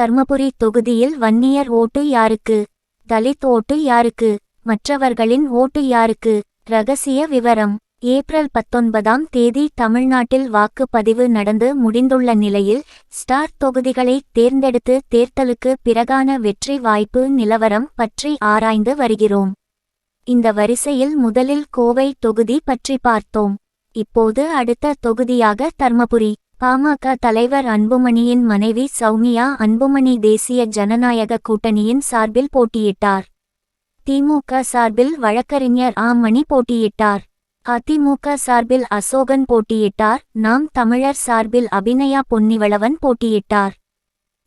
தர்மபுரி தொகுதியில் வன்னியர் ஓட்டு யாருக்கு? தலித் ஓட்டு யாருக்கு? மற்றவர்களின் ஓட்டு யாருக்கு? ரகசிய விவரம். ஏப்ரல் பத்தொன்பதாம் தேதி தமிழ்நாட்டில் வாக்குப்பதிவு நடந்து முடிந்துள்ள நிலையில் ஸ்டார் தொகுதிகளை தேர்ந்தெடுத்து தேர்தலுக்கு பிறகான வெற்றி வாய்ப்பு நிலவரம் பற்றி ஆராய்ந்து வருகிறோம். இந்த வரிசையில் முதலில் கோவை தொகுதி பற்றி பார்த்தோம். இப்போது அடுத்த தொகுதியாக தர்மபுரி. பாமக தலைவர் அன்புமணியின் மனைவி சௌமியா அன்புமணி தேசிய ஜனநாயக கூட்டணியின் சார்பில் போட்டியிட்டார். திமுக சார்பில் வழக்கறிஞர் ஆமணி போட்டியிட்டார். அதிமுக சார்பில் அசோகன் போட்டியிட்டார். நாம் தமிழர் சார்பில் அபிநயா பொன்னிவளவன் போட்டியிட்டார்.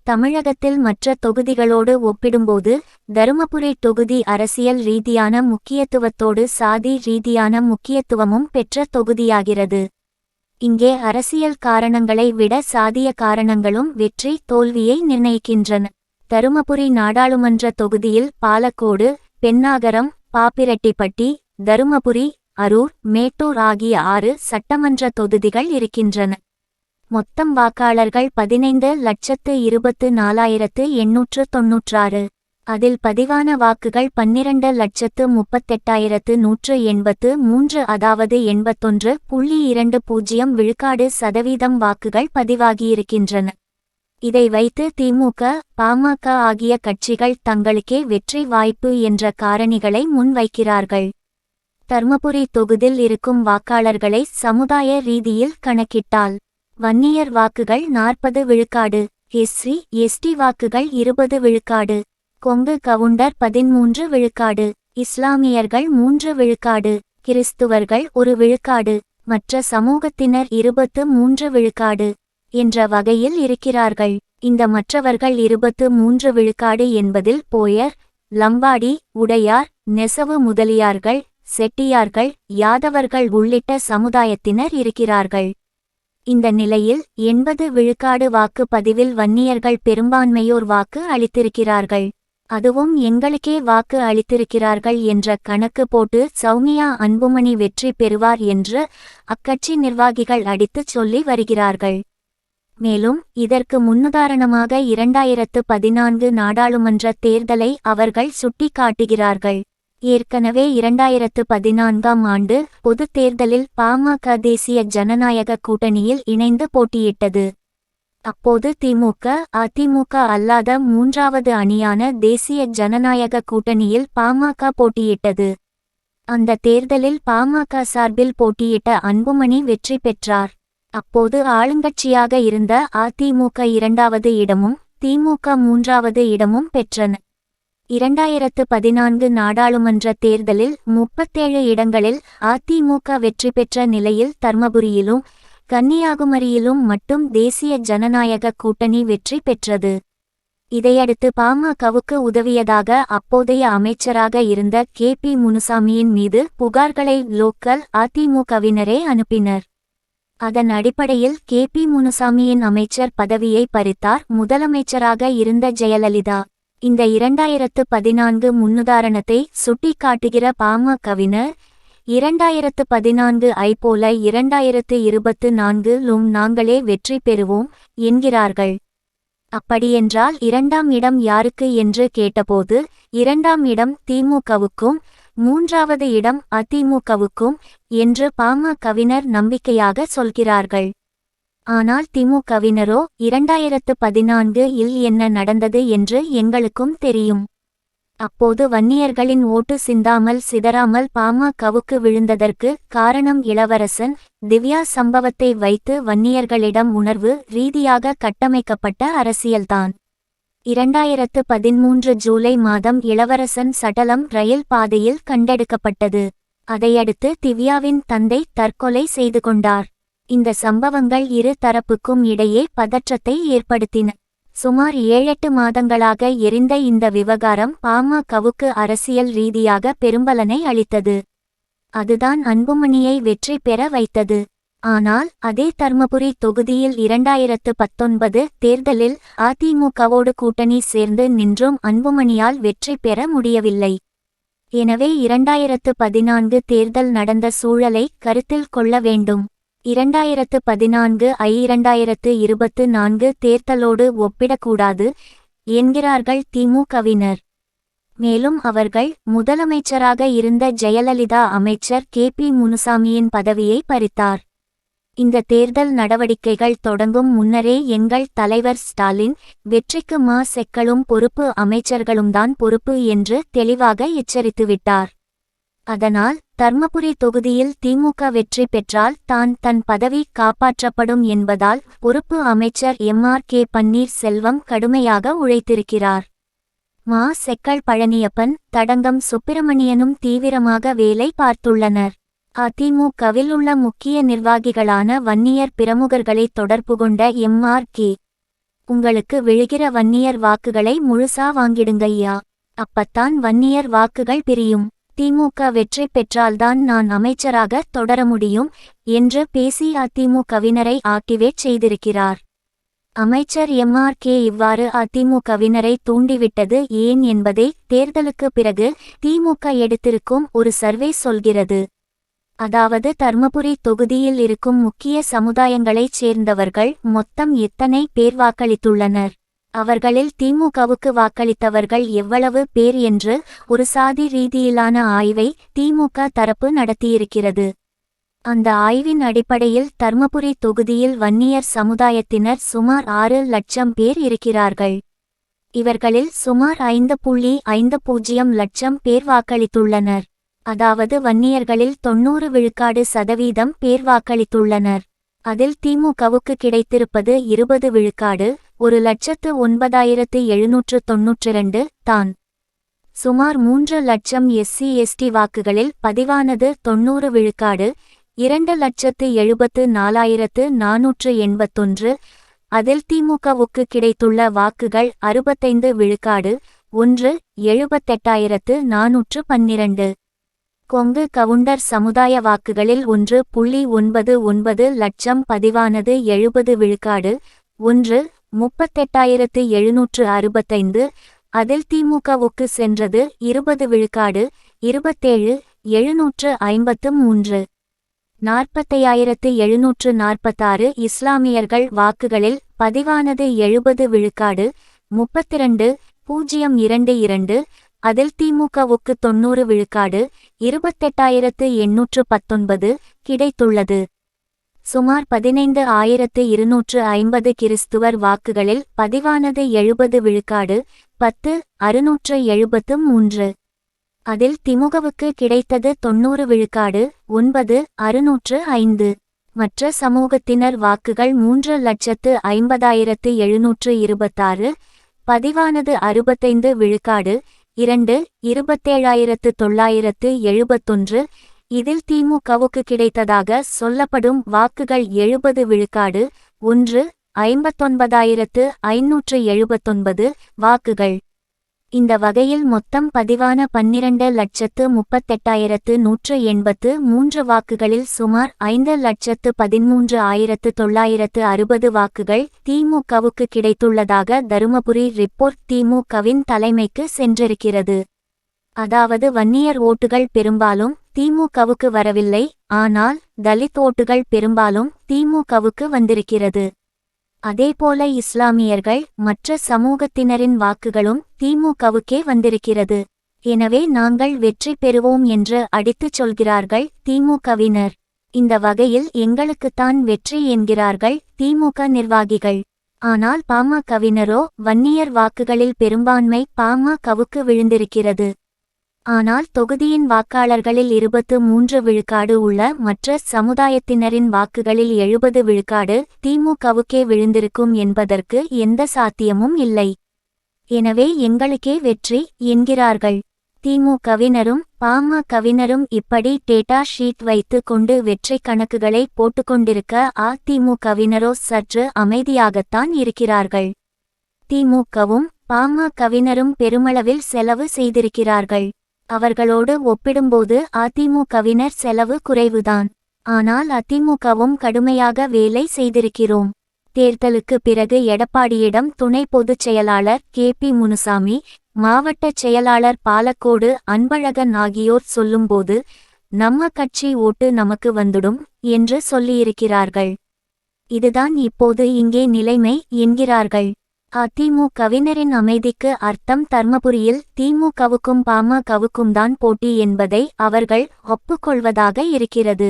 தமிழகத்தில் மற்ற தொகுதிகளோடு ஒப்பிடும்போது தருமபுரி தொகுதி அரசியல் ரீதியான முக்கியத்துவத்தோடு சாதி ரீதியான முக்கியத்துவமும் பெற்ற தொகுதியாகிறது. இங்கே அரசியல் காரணங்களை விட சாதிய காரணங்களும் வெற்றி தோல்வியை நிர்ணயிக்கின்றன. தருமபுரி நாடாளுமன்ற தொகுதியில் பாலக்கோடு பென்னாகரம் பாப்பிரெட்டிப்பட்டி தருமபுரி அரூர் மேட்டூர் ஆகிய ஆறு சட்டமன்ற தொகுதிகள் இருக்கின்றன. மொத்தம் வாக்காளர்கள் பதினைந்து லட்சத்து இருபத்து நாலாயிரத்து எண்ணூற்று தொன்னூற்றாறு. அதில் பதிவான வாக்குகள் பன்னிரண்டு லட்சத்து முப்பத்தெட்டாயிரத்து நூற்று எண்பத்து மூன்று அதாவது எண்பத்தொன்று புள்ளி இரண்டு பூஜ்ஜியம் விழுக்காடு சதவீதம் வாக்குகள் பதிவாகியிருக்கின்றன. இதை வைத்து திமுக பாமக ஆகிய கட்சிகள் தங்களுக்கே வெற்றி வாய்ப்பு என்ற காரணிகளை முன்வைக்கிறார்கள். தர்மபுரி தொகுதியில் இருக்கும் வாக்காளர்களை சமுதாய ரீதியில் கணக்கிட்டால் வன்னியர் வாக்குகள் நாற்பது விழுக்காடு எஸ்சி எஸ்டி வாக்குகள் இருபது விழுக்காடு கொங்கு கவுண்டர் பதிமூன்று விழுக்காடு இஸ்லாமியர்கள் மூன்று விழுக்காடு கிறிஸ்துவர்கள் ஒரு விழுக்காடு மற்ற சமூகத்தினர் இருபத்து மூன்று விழுக்காடு என்ற வகையில் இருக்கிறார்கள். இந்த மற்றவர்கள் இருபத்து மூன்று விழுக்காடு என்பதில் போயர் லம்பாடி உடையார் நெசவு முதலியார்கள் செட்டியார்கள் யாதவர்கள் உள்ளிட்ட சமுதாயத்தினர் இருக்கிறார்கள். இந்த நிலையில் எண்பது விழுக்காடு வாக்கு பதிவில் வன்னியர்கள் பெரும்பான்மையோர் வாக்கு அளித்திருக்கிறார்கள். அதுவும் எங்களுக்கே வாக்கு அளித்திருக்கிறார்கள் என்ற கணக்கு போட்டு சௌமியா அன்புமணி வெற்றி பெறுவார் என்று அக்கட்சி நிர்வாகிகள் அடித்துச் சொல்லி வருகிறார்கள். மேலும் இதற்கு முன்னுதாரணமாக இரண்டாயிரத்து பதினான்கு நாடாளுமன்ற தேர்தலை அவர்கள் சுட்டிக்காட்டுகிறார்கள். ஏற்கனவே இரண்டாயிரத்து பதினான்காம் ஆண்டு பொதுத் தேர்தலில் பாமக தேசிய ஜனநாயக கூட்டணியில் இணைந்து போட்டியிட்டது. அப்போது திமுக அதிமுக அல்லாத மூன்றாவது அணியான தேசிய ஜனநாயக கூட்டணியில் பாமக போட்டியிட்டது. அந்த தேர்தலில் பாமக சார்பில் போட்டியிட்ட அன்புமணி வெற்றி பெற்றார். அப்போது ஆளுங்கட்சியாக இருந்த அதிமுக இரண்டாவது இடமும் திமுக மூன்றாவது இடமும் பெற்றன. இரண்டாயிரத்து பதினான்கு நாடாளுமன்ற தேர்தலில் முப்பத்தேழு இடங்களில் அதிமுக வெற்றி பெற்ற நிலையில் தர்மபுரியிலும் கன்னியாகுமரியிலும் மட்டும் தேசிய ஜனநாயக கூட்டணி வெற்றி பெற்றது. இதையடுத்து பாமகவுக்கு உதவியதாக அப்போதைய அமைச்சராக இருந்த கே பி முனுசாமியின் மீது புகார்களை லோக்கல் அதிமுகவினரே அனுப்பினர். அதன் அடிப்படையில் கே பி முனுசாமியின் அமைச்சர் பதவியை பறித்தார் முதலமைச்சராக இருந்த ஜெயலலிதா. இந்த இரண்டாயிரத்து பதினான்கு முன்னுதாரணத்தை சுட்டிக்காட்டுகிற பாமகவினர் இரண்டாயிரத்து பதினான்கு ஐ போல இரண்டாயிரத்து இருபத்து நான்கிலும் நாங்களே வெற்றி பெறுவோம் என்கிறார்கள். அப்படியென்றால் இரண்டாம் இடம் யாருக்கு என்று கேட்டபோது இரண்டாம் இடம் திமுகவுக்கும் மூன்றாவது இடம் அதிமுகவுக்கும் என்று பாமகவினர் நம்பிக்கையாக சொல்கிறார்கள். ஆனால் திமுகவினரோ இரண்டாயிரத்து பதினான்கு இல் என்ன நடந்தது என்று எங்களுக்கும் தெரியும். அப்போது வன்னியர்களின் ஓட்டு சிந்தாமல் சிதறாமல் பாமகவுக்கு விழுந்ததற்கு காரணம் இளவரசன். திவ்யா சம்பவத்தை வைத்து வன்னியர்களிடம் உணர்வு ரீதியாக கட்டமைக்கப்பட்ட அரசியல்தான். இரண்டாயிரத்து பதிமூன்று ஜூலை மாதம் இளவரசன் சடலம் ரயில் பாதையில் கண்டெடுக்கப்பட்டது. அதையடுத்து திவ்யாவின் தந்தை தற்கொலை செய்து கொண்டார். இந்த சம்பவங்கள் இரு தரப்புக்கும் இடையே பதற்றத்தை ஏற்படுத்தின. சுமார் ஏழெட்டு மாதங்களாக எரிந்த இந்த விவகாரம் பாமகவுக்கு அரசியல் ரீதியாக பெரும்பலனை அளித்தது. அதுதான் அன்புமணியை வெற்றி பெற வைத்தது. ஆனால் அதே தர்மபுரி தொகுதியில் இரண்டாயிரத்து பத்தொன்பது தேர்தலில் அதிமுகவோடு கூட்டணி சேர்ந்து நின்றும் அன்புமணியால் வெற்றி பெற முடியவில்லை. எனவே இரண்டாயிரத்து பதினான்கு தேர்தல் நடந்த சூழலை கருத்தில் கொள்ள வேண்டும். இரண்டாயிரத்து பதினான்கு ஐ இரண்டாயிரத்து இருபத்து நான்கு தேர்தலோடு ஒப்பிடக்கூடாது என்கிறார்கள் திமுகவினர் மேலும் அவர்கள் முதலமைச்சராக இருந்த ஜெயலலிதா அமைச்சர் கே பி முனுசாமியின் பதவியை பறித்தார். இந்த தேர்தல் நடவடிக்கைகள் தொடங்கும் முன்னரே எங்கள் தலைவர் ஸ்டாலின் வெற்றிக்கு மா செக்களும் பொறுப்பு அமைச்சர்களும்தான் பொறுப்பு என்று தெளிவாக எச்சரித்துவிட்டார். அதனால் தர்மபுரி தொகுதியில் திமுக வெற்றி பெற்றால் தான் தன் பதவி காப்பாற்றப்படும் என்பதால் பொறுப்பு அமைச்சர் M. R. K. Panneer Selvam கடுமையாக உழைத்திருக்கிறார். மா. செக்கல் பழனியப்பன் தடங்கம் சுப்பிரமணியனும் தீவிரமாக வேலை பார்த்துள்ளனர். அதிமுகவில் உள்ள முக்கிய நிர்வாகிகளான வன்னியர் பிரமுகர்களை தொடர்பு கொண்ட எம். ஆர். கே. உங்களுக்கு விழுகிற வன்னியர் வாக்குகளை முழுசா வாங்கிடுங்கய்யா. அப்பத்தான் வன்னியர் வாக்குகள் பிரியும். திமுக வெற்றி பெற்றால்தான் நான் அமைச்சராக தொடர முடியும் என்று பேசி அதிமுகவினரை ஆக்டிவேட் செய்திருக்கிறார். அமைச்சர் எம். ஆர். கே. இவ்வாறு அதிமுகவினரை தூண்டிவிட்டது ஏன் என்பதை தேர்தலுக்கு பிறகு திமுக எடுத்திருக்கும் ஒரு சர்வே சொல்கிறது. அதாவது தர்மபுரி தொகுதியில் இருக்கும் முக்கிய சமுதாயங்களைச் சேர்ந்தவர்கள் மொத்தம் எத்தனை பேர் வாக்களித்துள்ளனர்? அவர்களில் திமுகவுக்கு வாக்களித்தவர்கள் எவ்வளவு பேர் என்று ஒரு சாதி ரீதியிலான ஆய்வை திமுக தரப்பு நடத்தியிருக்கிறது. அந்த ஆய்வின் அடிப்படையில் தர்மபுரி தொகுதியில் வன்னியர் சமுதாயத்தினர் சுமார் ஆறு லட்சம் பேர் இருக்கிறார்கள். இவர்களில் சுமார் ஐந்து புள்ளி ஐந்து பூஜ்ஜியம் லட்சம் பேர் வாக்களித்துள்ளனர். அதாவது வன்னியர்களில் தொன்னூறு விழுக்காடு சதவீதம் பேர் வாக்களித்துள்ளனர். அதில் திமுகவுக்கு கிடைத்திருப்பது இருபது விழுக்காடு ஒரு லட்சத்து ஒன்பதாயிரத்து எழுநூற்று தொன்னூற்றிரண்டு தான். சுமார் மூன்று லட்சம் எஸ்சி எஸ்டி வாக்குகளில் பதிவானது தொன்னூறு விழுக்காடு இரண்டு லட்சத்து எழுபத்து நாலாயிரத்து நாநூற்று எண்பத்தொன்று. அதில் திமுகவுக்கு கிடைத்துள்ள வாக்குகள் அறுபத்தைந்து விழுக்காடு ஒன்று எழுபத்தெட்டாயிரத்து நாநூற்று பன்னிரண்டு. கொங்கு கவுண்டர் சமுதாய வாக்குகளில் ஒன்று புள்ளி ஒன்பது ஒன்பது லட்சம் பதிவானது எழுபது விழுக்காடு ஒன்று முப்பத்தெட்டாயிரத்து எழுநூற்று அறுபத்தைந்து அதில் திமுகவுக்கு சென்றது இருபது விழுக்காடு இருபத்தேழு எழுநூற்று ஐம்பத்து மூன்று. நாற்பத்தையாயிரத்து எழுநூற்று நாற்பத்தாறு இஸ்லாமியர்கள் வாக்குகளில் பதிவானது எழுபது விழுக்காடு முப்பத்திரண்டு பூஜ்ஜியம் இரண்டு இரண்டு அதில் திமுகவுக்கு தொன்னூறு விழுக்காடு இருபத்தெட்டாயிரத்து எண்ணூற்று பத்தொன்பது கிடைத்துள்ளது. சுமார் பதினைந்து ஆயிரத்து இருநூற்று ஐம்பது கிறிஸ்துவர் வாக்குகளில் பதிவானது எழுபது விழுக்காடு பத்து அறுநூற்று எழுபத்து மூன்று. அதில் திமுகவுக்கு கிடைத்தது தொன்னூறு விழுக்காடு ஒன்பது அறுநூற்று ஐந்து. மற்ற சமூகத்தினர் வாக்குகள் மூன்று லட்சத்து ஐம்பதாயிரத்து எழுநூற்று இருபத்தாறு பதிவானது அறுபத்தைந்து விழுக்காடு இரண்டு இருபத்தேழாயிரத்து தொள்ளாயிரத்து எழுபத்தொன்று இதில் திமுகவுக்கு கிடைத்ததாக சொல்லப்படும் வாக்குகள் எழுபது விழுக்காடு ஒன்று ஐம்பத்தொன்பதாயிரத்து ஐநூற்று எழுபத்தொன்பது வாக்குகள். இந்த வகையில் மொத்தம் பதிவான பன்னிரண்டு லட்சத்து முப்பத்தெட்டாயிரத்து நூற்று எண்பத்து மூன்று வாக்குகளில் சுமார் ஐந்து லட்சத்து பதிமூன்று ஆயிரத்து தொள்ளாயிரத்து அறுபது வாக்குகள் திமுகவுக்கு கிடைத்துள்ளதாக தருமபுரி ரிப்போர்ட் திமுகவின் தலைமைக்கு சென்றிருக்கிறது. அதாவது வன்னியர் ஓட்டுகள் பெரும்பாலும் திமுகவுக்கு வரவில்லை. ஆனால் தலித் ஓட்டுகள் பெரும்பாலும் திமுகவுக்கு வந்திருக்கிறது. அதேபோல இஸ்லாமியர்கள் மற்ற சமூகத்தினரின் வாக்குகளும் திமுகவுக்கே வந்திருக்கிறது. எனவே நாங்கள் வெற்றி பெறுவோம் என்று அடித்துச் சொல்கிறார்கள் திமுகவினர். இந்த வகையில் எங்களுக்குத்தான் வெற்றி என்கிறார்கள் திமுக நிர்வாகிகள். ஆனால் பாமகவினரோ வன்னியர் வாக்குகளில் பெரும்பான்மை பாமகவுக்கு விழுந்திருக்கிறது. ஆனால் தொகுதியின் வாக்காளர்களில் இருபத்து மூன்று விழுக்காடு உள்ள மற்ற சமுதாயத்தினரின் வாக்குகளில் எழுபது விழுக்காடு திமுகவுக்கே விழுந்திருக்கும் என்பதற்கு எந்த சாத்தியமும் இல்லை. எனவே எங்களுக்கே வெற்றி என்கிறார்கள். திமுகவினரும் பாமகவினரும் இப்படி டேட்டா ஷீட் வைத்து கொண்டு வெற்றி கணக்குகளை போட்டுக்கொண்டிருக்க அதிமுகவினரோ சற்று அமைதியாகத்தான் இருக்கிறார்கள். திமுகவும் பாமகவினரும் பெருமளவில் செலவு செய்திருக்கிறார்கள். அவர்களோடு ஒப்பிடும்போது அதிமுகவினர் செலவு குறைவுதான். ஆனால் அதிமுகவும் கடுமையாக வேலை செய்திருக்கிறோம். தேர்தலுக்கு பிறகு எடப்பாடியிடம் துணை பொதுச் செயலாளர் கே பி முனுசாமி மாவட்ட செயலாளர் பாலக்கோடு அன்பழகன் ஆகியோர் சொல்லும்போது நம்ம கட்சி ஓட்டு நமக்கு வந்துடும் என்று சொல்லியிருக்கிறார்கள். இதுதான் இப்போது இங்கே நிலைமை என்கிறார்கள். அதிமுகவினரின் அமைதிக்கு அர்த்தம் தர்மபுரியில் திமுகவுக்கும் பாமகவுக்கும் தான் போட்டி என்பதை அவர்கள் ஒப்புக்கொள்வதாக இருக்கிறது.